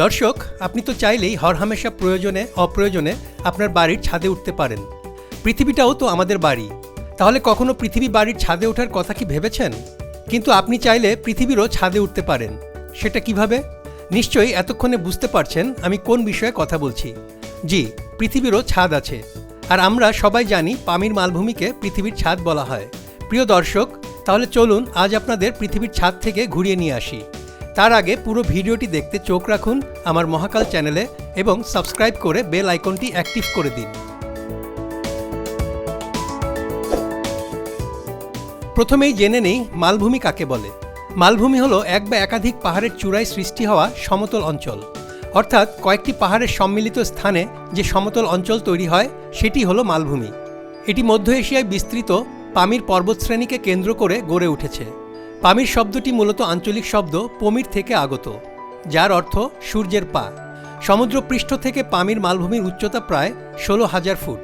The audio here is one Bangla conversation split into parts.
দর্শক, আপনি তো চাইলেই হরহামেশা প্রয়োজনে, অপ্রয়োজনে আপনার বাড়ির ছাদে উঠতে পারেন। পৃথিবীটাও তো আমাদের বাড়ি। তাহলে কখনো পৃথিবী বাড়ির ছাদে ওঠার কথা কি ভেবেছেন? কিন্তু আপনি চাইলে পৃথিবীরও ছাদে উঠতে পারেন। সেটা কীভাবে? নিশ্চয়ই এতক্ষণে বুঝতে পারছেন আমি কোন বিষয়ে কথা বলছি। জি, পৃথিবীরও ছাদ আছে। আর আমরা সবাই জানি পামির মালভূমিকে পৃথিবীর ছাদ বলা হয়। প্রিয় দর্শক, তাহলে চলুন আজ আপনাদের পৃথিবীর ছাদ থেকে ঘুরিয়ে নিয়ে আসি। তার আগে পুরো ভিডিওটি দেখতে চোখ রাখুন আমার মহাকাল চ্যানেলে এবং সাবস্ক্রাইব করে বেল আইকনটি অ্যাক্টিভ করে দিন। প্রথমেই জেনে নেই মালভূমি কাকে বলে। মালভূমি হলো এক বা একাধিক পাহাড়ের চূড়ায় সৃষ্টি হওয়া সমতল অঞ্চল। অর্থাৎ কয়েকটি পাহাড়ের সম্মিলিত স্থানে যে সমতল অঞ্চল তৈরি হয়, সেটি হলো মালভূমি। এটি মধ্য এশিয়ায় বিস্তৃত পামির পর্বতশ্রেণীকে কেন্দ্র করে গড়ে উঠেছে। পামির শব্দটি মূলত আঞ্চলিক শব্দ পমির থেকে আগত, যার অর্থ সূর্যের পা। সমুদ্রপৃষ্ঠ থেকে পামির মালভূমির উচ্চতা প্রায় ষোলো হাজার ফুট।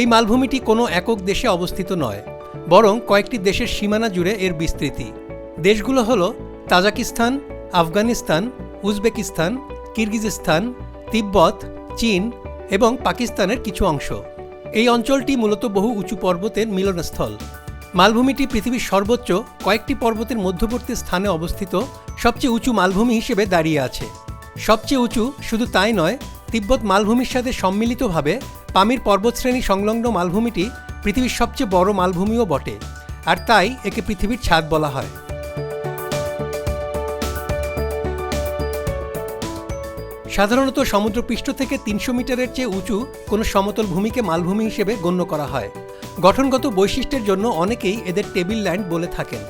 এই মালভূমিটি কোনো একক দেশে অবস্থিত নয়, বরং কয়েকটি দেশের সীমানা জুড়ে এর বিস্তৃতি। দেশগুলো হল তাজাকিস্তান, আফগানিস্তান, উজবেকিস্তান, কিরগিজস্তান, তিব্বত, চীন এবং পাকিস্তানের কিছু অংশ। এই অঞ্চলটি মূলত বহু উঁচু পর্বতের মিলনস্থল। মালভূমিটি পৃথিবীর সর্বোচ্চ কয়েকটি পর্বতের মধ্যবর্তী স্থানে অবস্থিত, সবচেয়ে উঁচু মালভূমি হিসেবে দাঁড়িয়ে আছে। সবচেয়ে উঁচু শুধু তাই নয়, তিব্বত মালভূমির সাথে সম্মিলিতভাবে পামির পর্বতশ্রেণী সংলগ্ন মালভূমিটি পৃথিবীর সবচেয়ে বড় মালভূমিও বটে, আর তাই একে পৃথিবীর ছাদ বলা হয়। সাধারণত সমুদ্রপৃষ্ঠ থেকে তিনশো মিটারের চেয়ে উঁচু কোনো সমতল ভূমিকে মালভূমি হিসেবে গণ্য করা হয়। গঠনগত বৈশিষ্ট্যের জন্য অনেকেই এদের টেবিল ল্যান্ড বলে থাকেন।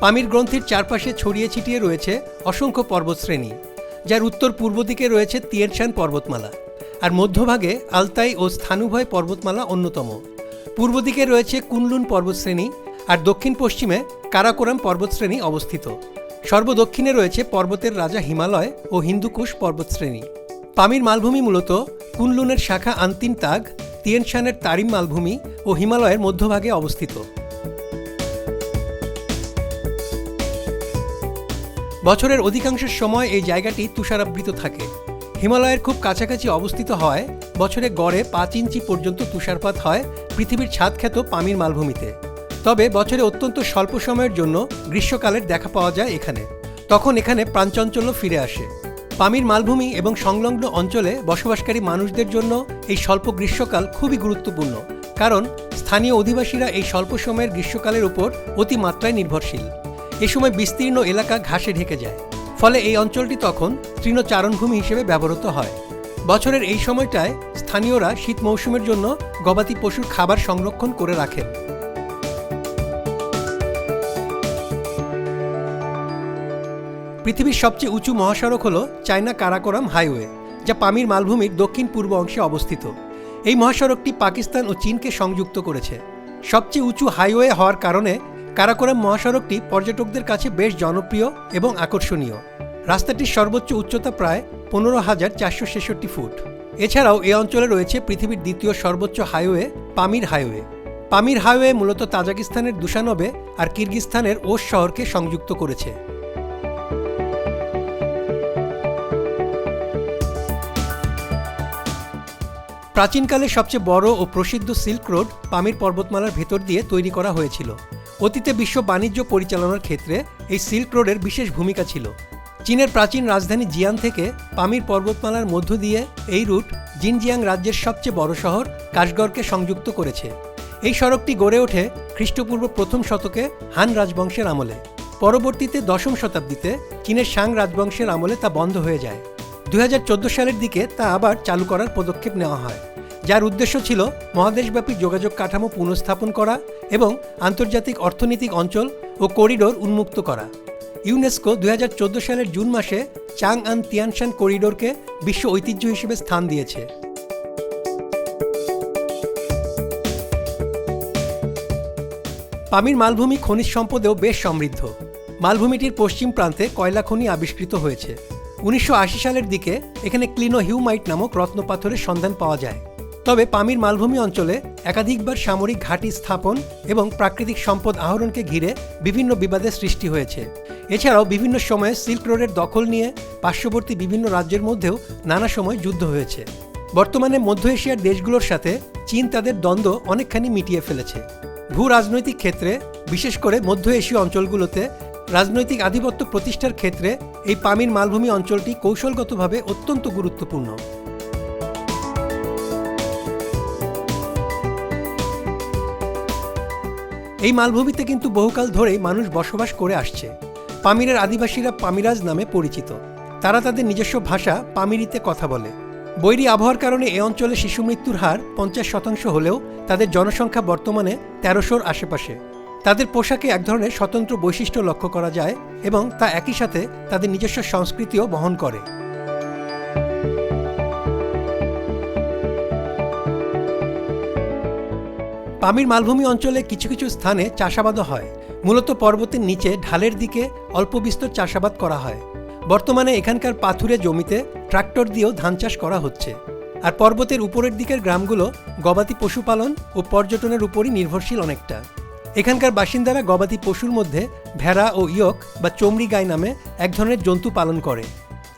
পামির গ্রন্থির চারপাশে ছড়িয়ে ছিটিয়ে রয়েছে অসংখ্য পর্বতশ্রেণী, যার উত্তর পূর্ব দিকে রয়েছে তিয়েনশান পর্বতমালা, আর মধ্যভাগে আলতাই ও স্থানুভয় পর্বতমালা অন্যতম। পূর্ব দিকে রয়েছে কুনলুন পর্বতশ্রেণী আর দক্ষিণ পশ্চিমে কারাকোরাম পর্বতশ্রেণী অবস্থিত। সর্বদক্ষিণে রয়েছে পর্বতের রাজা হিমালয় ও হিন্দুকুশ পর্বতশ্রেণী। পামির মালভূমি মূলত কুনলুনের শাখা আন্তিন তাগ তিয়েনশানের তারিম মালভূমি ও হিমালয়ের মধ্যভাগে অবস্থিত। বছরের অধিকাংশ সময় এই জায়গাটি তুষারাবৃত থাকে। হিমালয়ের খুব কাছাকাছি অবস্থিত হয় বছরে গড়ে পাঁচ ইঞ্চি পর্যন্ত তুষারপাত হয় পৃথিবীর ছাদখ্যাত পামির মালভূমিতে। তবে বছরে অত্যন্ত স্বল্প সময়ের জন্য গ্রীষ্মকালের দেখা পাওয়া যায় এখানে। তখন এখানে প্রাঞ্চঞ্চল্য ফিরে আসে। পামির মালভূমি এবং সংলগ্ন অঞ্চলে বসবাসকারী মানুষদের জন্য এই স্বল্প গ্রীষ্মকাল খুবই গুরুত্বপূর্ণ, কারণ স্থানীয় অধিবাসীরা এই স্বল্প সময়ের গ্রীষ্মকালের উপর অতিমাত্রায় নির্ভরশীল। এ সময় বিস্তীর্ণ এলাকা ঘাসে ঢেকে যায়, ফলে এই অঞ্চলটি তখন তৃণচারণভূমি হিসেবে ব্যবহৃত হয়। বছরের এই সময়টায় স্থানীয়রা শীত মৌসুমের জন্য গবাদি পশুর খাবার সংরক্ষণ করে রাখেন। পৃথিবীর সবচেয়ে উঁচু মহাসড়ক হল চায়না কারাকোরাম হাইওয়ে, যা পামির মালভূমির দক্ষিণ পূর্ব অংশে অবস্থিত। এই মহাসড়কটি পাকিস্তান ও চীনকে সংযুক্ত করেছে। সবচেয়ে উঁচু হাইওয়ে হওয়ার কারণে কারাকোরাম মহাসড়কটি পর্যটকদের কাছে বেশ জনপ্রিয় এবং আকর্ষণীয়। রাস্তাটির সর্বোচ্চ উচ্চতা প্রায় পনেরো হাজার চারশো ছেষট্টি ফুট। এছাড়াও এ অঞ্চলে রয়েছে পৃথিবীর দ্বিতীয় সর্বোচ্চ highway, Pamir highway. Pamir highway মূলত তাজাকিস্তানের দুশানবে আর কিরগিস্তানের ওস শহরকে সংযুক্ত করেছে। প্রাচীনকালে সবচেয়ে বড় ও প্রসিদ্ধ সিল্ক রোড পামির পর্বতমালার ভেতর দিয়ে তৈরি করা হয়েছিল। অতীতে বিশ্ব বাণিজ্য পরিচালনার ক্ষেত্রে এই সিল্ক রোডের বিশেষ ভূমিকা ছিল। চীনের প্রাচীন রাজধানী জিয়ান থেকে পামির পর্বতমালার মধ্য দিয়ে এই রুট জিনজিয়াং রাজ্যের সবচেয়ে বড় শহর কাশগড়কে সংযুক্ত করেছে। এই সড়কটি গড়ে ওঠে খ্রিস্টপূর্ব প্রথম শতকে হান রাজবংশের আমলে। পরবর্তীতে দশম শতাব্দীতে চীনের সাং রাজবংশের আমলে তা বন্ধ হয়ে যায়। দুই হাজার চোদ্দ সালের দিকে তা আবার চালু করার পদক্ষেপ নেওয়া হয়, যার উদ্দেশ্য ছিল মহাদেশব্যাপী যোগাযোগ কাঠামো পুনঃস্থাপন করা এবং আন্তর্জাতিক অর্থনৈতিক অঞ্চল ও করিডোর উন্মুক্ত করা। ইউনেস্কো দুই হাজার চোদ্দ সালের জুন মাসে চাং আন তিয়ানশান করিডোরকে বিশ্ব ঐতিহ্য হিসেবে স্থান দিয়েছে। পামির মালভূমি খনিজ সম্পদেও বেশ সমৃদ্ধ। মালভূমিটির পশ্চিম প্রান্তে কয়লা খনি আবিষ্কৃত হয়েছে। উনিশশো সালের দিকে এখানে ক্লিনো হিউমাইট নামক রত্নপাথরের সন্ধান পাওয়া যায়। তবে পামির মালভূমি অঞ্চলে একাধিকবার সামরিক ঘাঁটি স্থাপন এবং প্রাকৃতিক সম্পদ আহরণকে ঘিরে বিভিন্ন বিবাদের সৃষ্টি হয়েছে। এছাড়াও বিভিন্ন সময়ে সিল্ক রোডের দখল নিয়ে পার্শ্ববর্তী বিভিন্ন রাজ্যের মধ্যেও নানা সময় যুদ্ধ হয়েছে। বর্তমানে মধ্য এশিয়ার দেশগুলোর সাথে চীন তাদের দ্বন্দ্ব অনেকখানি মিটিয়ে ফেলেছে। ভূ রাজনৈতিক ক্ষেত্রে, বিশেষ করে মধ্য এশীয় অঞ্চলগুলোতে রাজনৈতিক আধিপত্য প্রতিষ্ঠার ক্ষেত্রে এই পামির মালভূমি অঞ্চলটি কৌশলগতভাবে অত্যন্ত গুরুত্বপূর্ণ। এই মালভূমিতে কিন্তু বহুকাল ধরেই মানুষ বসবাস করে আসছে। পামিরের আদিবাসীরা পামিরাজ নামে পরিচিত। তারা তাদের নিজস্ব ভাষা পামিরিতে কথা বলে। বৈরী আবহাওয়ার কারণে এ অঞ্চলে শিশু মৃত্যুর হার পঞ্চাশ শতাংশ হলেও তাদের জনসংখ্যা বর্তমানে তেরোশোর আশেপাশে। তাদের পোশাকে এক ধরনের স্বতন্ত্র বৈশিষ্ট্য লক্ষ্য করা যায় এবং তা একই সাথে তাদের নিজস্ব সংস্কৃতিও বহন করে। পামির মালভূমি অঞ্চলে কিছু কিছু স্থানে চাষাবাদও হয়। মূলত পর্বতের নিচে ঢালের দিকে অল্প বিস্তর চাষাবাদ করা হয়। বর্তমানে এখানকার পাথুরে জমিতে ট্রাক্টর দিয়েও ধান চাষ করা হচ্ছে। আর পর্বতের উপরের দিকের গ্রামগুলো গবাদি পশুপালন ও পর্যটনের উপরই নির্ভরশীল অনেকটা। এখানকার বাসিন্দারা গবাদি পশুর মধ্যে ভেড়া ও ইয়ক বা চমড়ি গাই নামে এক ধরনের জন্তু পালন করে।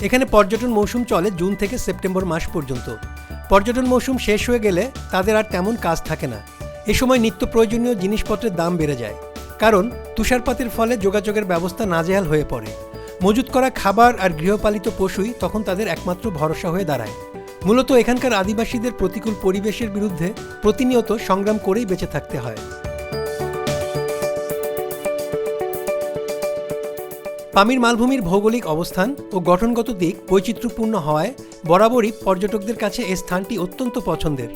এখানে পর্যটন মৌসুম চলে জুন থেকে সেপ্টেম্বর মাস পর্যন্ত। পর্যটন মৌসুম শেষ হয়ে গেলে তাদের আর তেমন কাজ থাকে না। এ সময় নিত্য প্রয়োজনীয় জিনিসপত্রের দাম বেড়ে যায়। কারণ তুষারপাতের ফলে যোগাযোগের ব্যবস্থা নাজেহাল হয়ে পড়ে। মজুত করা খাবার আর গৃহপালিত পশুই তখন তাদের একমাত্র ভরসা হয়ে দাঁড়ায়। মূলত এখানকার আদিবাসীদের প্রতিকূল পরিবেশের বিরুদ্ধে প্রতিনিয়ত সংগ্রাম করেই বেঁচে থাকতে হয়। পামির মালভূমির ভৌগোলিক অবস্থান ও গঠনগত দিক বৈচিত্র্যপূর্ণ হওয়ায় বরাবরই পর্যটকদের কাছে এ স্থানটি অত্যন্ত পছন্দের।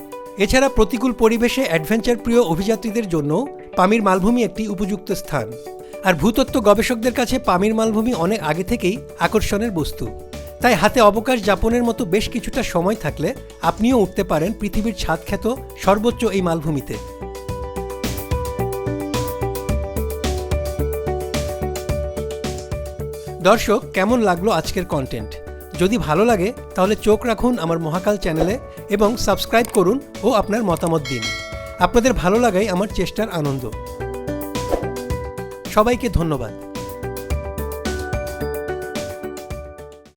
এছাড়া প্রতিকূল পরিবেশে অ্যাডভেঞ্চার প্রিয় অভিযাত্রীদের জন্য পামির মালভূমি একটি উপযুক্ত স্থান। আর ভূতত্ত্ব গবেষকদের কাছে পামির মালভূমি অনেক আগে থেকেই আকর্ষণের বস্তু। তাই হাতে অবকাশ যাপনের মতো বেশ কিছুটা সময় থাকলে আপনিও উঠতে পারেন পৃথিবীর ছাদ খ্যাত সর্বোচ্চ এই মালভূমিতে। দর্শক, কেমন লাগল আজকের কন্টেন্ট যদি ভালো লাগে, তাহলে চোখ রাখুন আমার মহাকাল চ্যানেলে এবং সাবস্ক্রাইব করুন ও আপনার মতামত দিন। আপনাদের ভালো লাগাই আমার চেষ্টার আনন্দ। সবাইকে ধন্যবাদ।